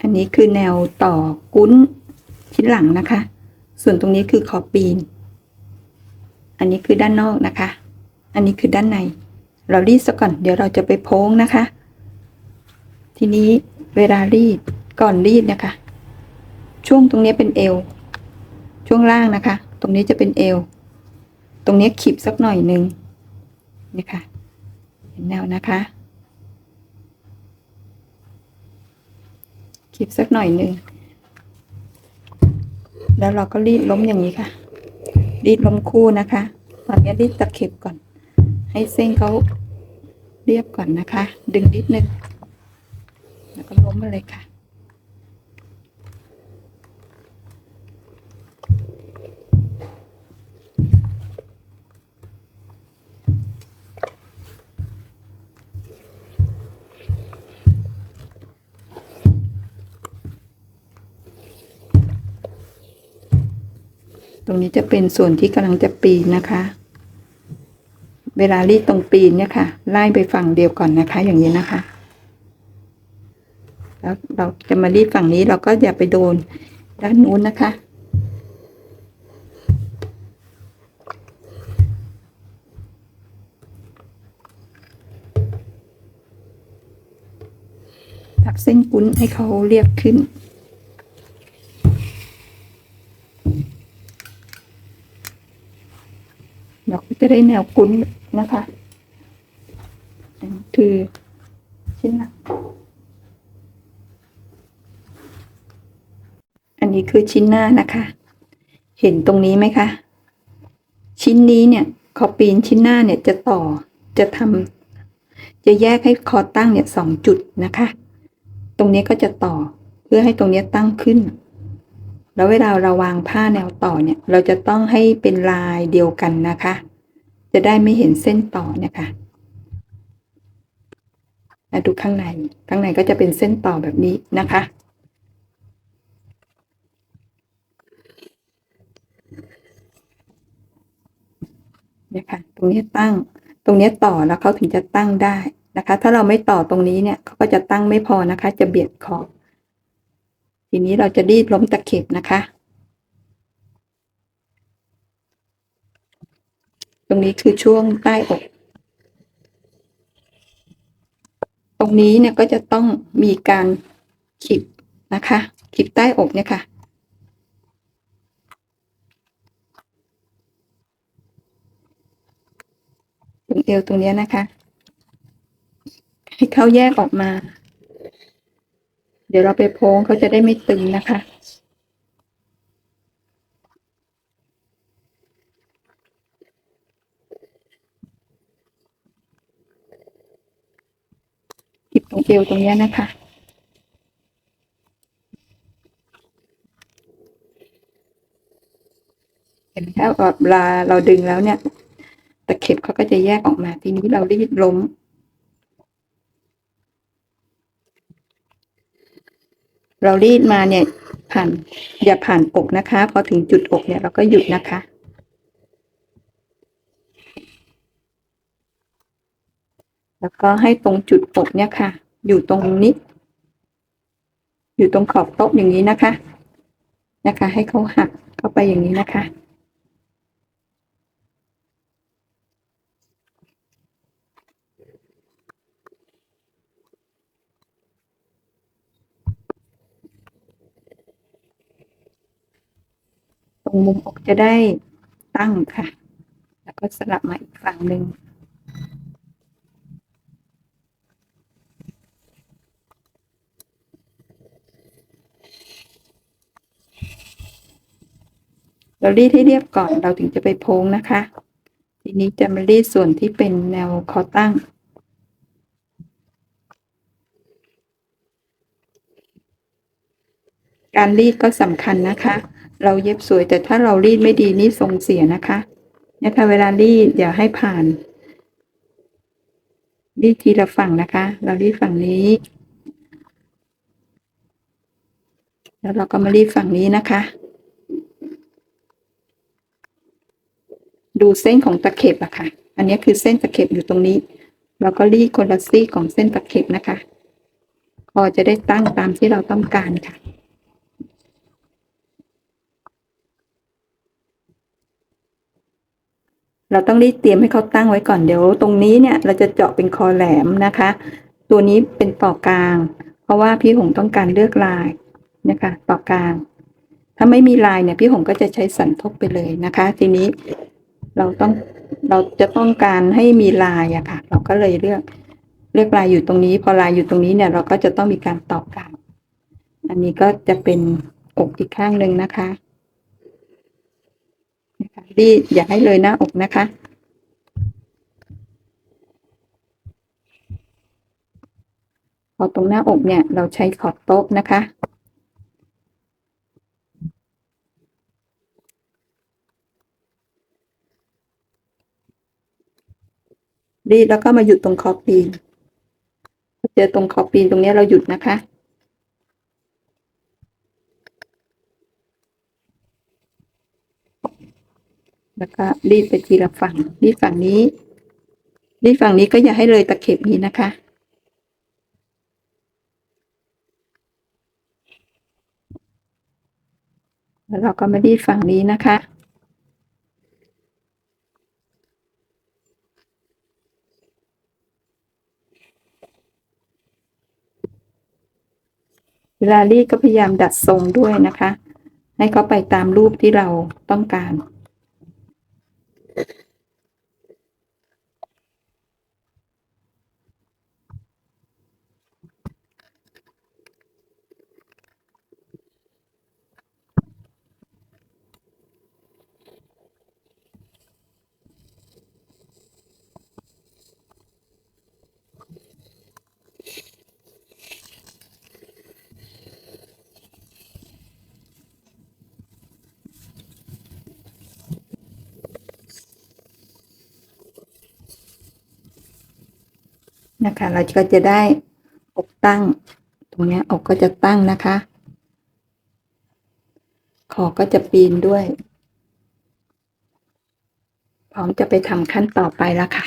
อันนี้คือแนวต่อกุ้นชิ้นหลังนะคะ ส่วนตรงนี้คือขอบปีน อันนี้คือด้านนอกนะคะ อันนี้คือด้านใน เรารีดซะก่อน เดี๋ยวเราจะไปโพ้งนะคะ ทีนี้เวลารีดก่อนรีดนะคะ ช่วงตรงนี้เป็นเอว ช่วงล่างนะคะ ตรงนี้จะเป็นเอว ตรงนี้ขีบสักหน่อยหนึ่งนี่ค่ะ เห็นแนวนะคะ ขีบสักหน่อยหนึ่ง แล้วเราก็รีดล้มอย่างนี้ค่ะ รีดล้มคู่นะคะ ตอนนี้รีดตะเข็บก่อน ให้เส้นเขาเรียบก่อนนะคะ ดึงนิดนึง แล้วก็ล้มมาเลยค่ะ ตรงนี้จะเป็นส่วนที่กำลังจะปีนนะคะ เวลารีดตรงปีนเนี่ยค่ะ ไล่ไปฝั่งเดียวก่อนนะคะ อย่างนี้นะคะ แล้วเราจะมารีดฝั่งนี้เราก็อย่าไปโดนด้านนู้นนะคะทักเส้นกุ้นให้เขาเรียบขึ้น เราก็ จะได้แนวกุ้นนะคะนี่คือชิ้นหลังอันนี้คือชิ้นหน้านะคะ เห็นตรงนี้ไหมคะ ชิ้นนี้เนี่ยคอปีนชิ้นหน้าเนี่ยจะต่อจะทำจะแยกให้คอตั้งเนี่ยสองจุดนะคะ ตรงนี้ก็จะต่อเพื่อให้ตรงนี้ตั้งขึ้น แล้วเวลาเราวางผ้าแนวต่อเนี่ย เราจะต้องให้เป็นลายเดียวกันนะคะ จะได้ไม่เห็นเส้นต่อนะคะมาดูข้างใน ข้างในก็จะเป็นเส้นต่อแบบนี้นะคะ เนี่ยค่ะ ตรงนี้ตั้ง ตรงนี้ต่อแล้วเขาถึงจะตั้งได้นะคะ ถ้าเราไม่ต่อตรงนี้เนี่ยเขาก็จะตั้งไม่พอนะคะ จะเบียดขอบ ทีนี้เราจะรีดล้มตะเข็บนะคะ ตรงนี้คือช่วงใต้อก ตรงนี้เนี่ยก็จะต้องมีการขีบนะคะขีบใต้อกเนี่ยค่ะ ตรงเอวตรงนี้นะคะ ให้เขาแยกออกมา เดี๋ยวเราไปโพงเขาจะได้ไม่ตึงนะคะ ตรงเอวตรงนี้นะคะ เห็นไหมคะว่าเวลาเราดึงแล้วเนี่ยตะเข็บเขาก็จะแยกออกมา ทีนี้เรารีดล้มเรารีดมาเนี่ยผ่านอย่าผ่านอกนะคะ พอถึงจุดอกเนี่ยเราก็หยุดนะคะ แล้วก็ให้ตรงจุดอกเนี่ยค่ะ อยู่ตรงนี้ อยู่ตรงขอบโต๊ะอย่างนี้นะคะ นะคะ ให้เขาหักเข้าไปอย่างนี้นะคะ ตรงมุมอกจะได้ตั้งค่ะ แล้วก็สลับมาอีกฝั่งหนึ่ง เรารีดให้เรียบก่อนเราถึงจะไปโพงนะคะ ทีนี้จะมารีดส่วนที่เป็นแนวคอตั้ง การรีดก็สำคัญนะคะ เราเย็บสวยแต่ถ้าเรารีดไม่ดีนี่ทรงเสียนะคะเนี่ยค่ะเวลารีดอย่าให้ผ่านรีดทีละฝั่งนะคะ เรารีดฝั่งนี้ แล้วเราก็มารีดฝั่งนี้นะคะ ดูเส้นของตะเข็บอะค่ะ อันนี้คือเส้นตะเข็บอยู่ตรงนี้ เราก็รีดคนละซี่ของเส้นตะเข็บนะคะขอจะได้ตั้งตามที่เราต้องการค่ะ เราต้องรีบเตรียมให้เขาตั้งไว้ก่อนเดี๋ยว ตรงนี้เนี่ยเราจะเจาะเป็นคอแหลมนะคะ ตัวนี้เป็นต่อกลาง เพราะว่าพี่หงต้องการเลือกลายนะคะต่อกลาง ถ้าไม่มีลายเนี่ยพี่หงก็จะใช้สันทบไปเลยนะคะ ทีนี้ เราต้องเราจะต้องการให้มีลายอะค่ะ เราก็เลยเลือกเลือกลายอยู่ตรงนี้ พอลายอยู่ตรงนี้เนี่ย เราก็จะต้องมีการต่อกลางอันนี้ก็จะเป็นอกอีกข้างหนึ่งนะคะนี่อย่าให้เลยหน้าอกนะคะพอตรงหน้าอกเนี่ยเราใช้ขอบโต๊ะนะคะ รีดแล้วก็มาหยุดตรงคอปีนเจอตรงคอปีนตรงนี้เราหยุดนะคะ แล้วก็รีดไปทีละฝั่งรีดฝั่งนี้รีดฝั่งนี้ก็อย่าให้เลยตะเข็บนี้นะคะแล้วเราก็มารีดฝั่งนี้นะคะ ลารีก็พยายามดัดทรงด้วยนะคะ ให้เขาไปตามรูปที่เราต้องการ นะคะ เราก็จะได้อกตั้ง ตรงนี้อกก็จะตั้งนะคะ คอก็จะปีนด้วย พร้อมจะไปทำขั้นต่อไปแล้วค่ะ